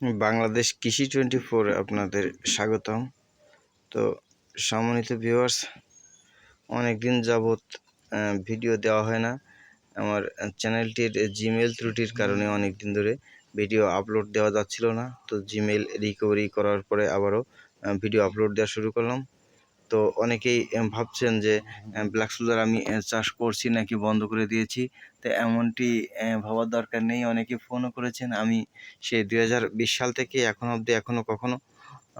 বাংলাদেশ কৃষি twenty four আপনাদের স্বাগতম। তো, সম্মানিত ভিউয়ার্স অনেক দিন যাবৎ ভিডিও দেওয়া হয় না। আমার চ্যানেলটির জিমেল ত্রুটির কারণে অনেক দিন ধরে ভিডিও আপলোড দেওয়া যাচ্ছিল না। তো জিমেল রিকভারি করার পরে আবারও ভিডিও আপলোড দেওয়া শুরু করলাম। তো অনেকেই ভাবছেন যে ব্ল্যাক সোলার আমি চাষ করছি নাকি বন্ধ করে দিয়েছি। তো এমনটি ভাবার দরকার নেই। অনেকে ফোনও করেছেন। আমি সেই দুই হাজার বিশ সাল থেকে এখন অবধি এখনও কখনো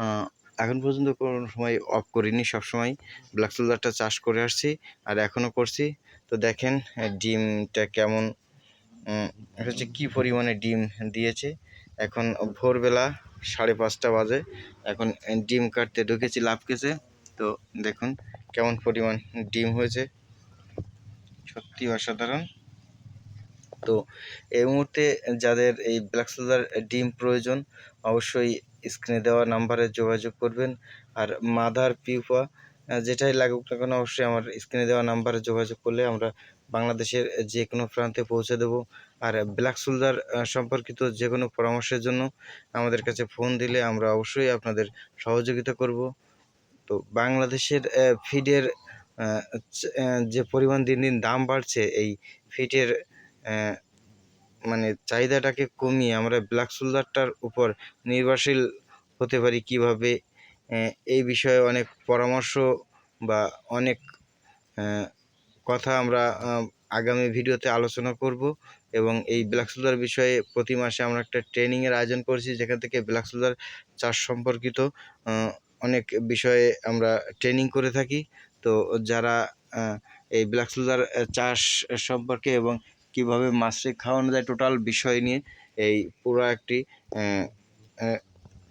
আহ, এখন পর্যন্ত কোনো সময় অফ করিনি। সবসময় ব্ল্যাক সোলারটা চাষ করে আসছি আর এখনও করছি। তো দেখেন ডিমটা কেমন হচ্ছে কী পরিমাণে ডিম দিয়েছে। এখন ভোরবেলা সাড়ে পাঁচটা বাজে। এখন ডিম কাটতে ঢুকেছি লাভ কেছে তো দেখুন কেমন পরিমাণ ডিম হয়েছে। সত্যি অসাধারণ। তো এই মুহূর্তে যাদের এই ব্ল্যাক সোলার ডিম প্রয়োজন, অবশ্যই স্ক্রিনে দেওয়া নাম্বারে যোগাযোগ করবেন। আর মাদার পিউপা যেটাই লাগুক না কেন, অবশ্যই আমার স্ক্রিনে দেওয়া নাম্বারে যোগাযোগ করলে আমরা বাংলাদেশের যে কোনো প্রান্তে পৌঁছে দেব। আর ব্ল্যাক সোলজার সম্পর্কিত যে কোনো পরামর্শের জন্য আমাদের কাছে ফোন দিলে আমরা অবশ্যই আপনাদের সহযোগিতা করব। তো বাংলাদেশের ফিডের যে পরিমাণ দিন দিন দাম বাড়ছে, এই ফিডের মানে চাহিদাটাকে কমিয়ে আমরা ব্ল্যাক সোলজারটার উপর নির্ভরশীল হতে পারি কীভাবে? এই বিষয়ে অনেক পরামর্শ বা অনেক কথা আমরা আগামী ভিডিওতে আলোচনা করব এবং এই ব্ল্যাক সোলার বিষয়ে প্রতি মাসে আমরা একটা ট্রেনিংয়ের আয়োজন করছি যেখান থেকে ব্ল্যাক সোলার চাষ সম্পর্কিত অনেক বিষয়ে আমরা ট্রেনিং করে থাকি। তো যারা এই ব্ল্যাক সোলার চাষ সম্পর্কে এবং কীভাবে মাছকে খাওয়ানো যায় টোটাল বিষয় নিয়ে এই পুরো একটি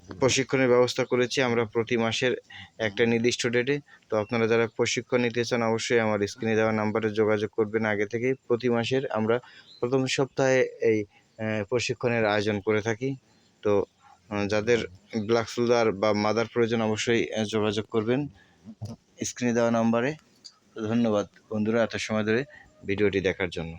প্রশিক্ষণের ব্যবস্থা করেছি আমরা প্রতি মাসের একটা নির্দিষ্ট ডেটে তো আপনারা যারা প্রশিক্ষণ নিতে চান অবশ্যই আমার স্ক্রিনে দেওয়া নাম্বারে যোগাযোগ করবেন। আগে থেকেই প্রতি মাসের আমরা প্রথম সপ্তাহে এই প্রশিক্ষণের আয়োজন করে থাকি। তো যাদের ব্ল্যাক সোলজার বা মাদার প্রয়োজন অবশ্যই যোগাযোগ করবেন স্ক্রিনে দেওয়া নাম্বারে। ধন্যবাদ বন্ধুরা, এত সময় ধরে ভিডিওটি দেখার জন্য।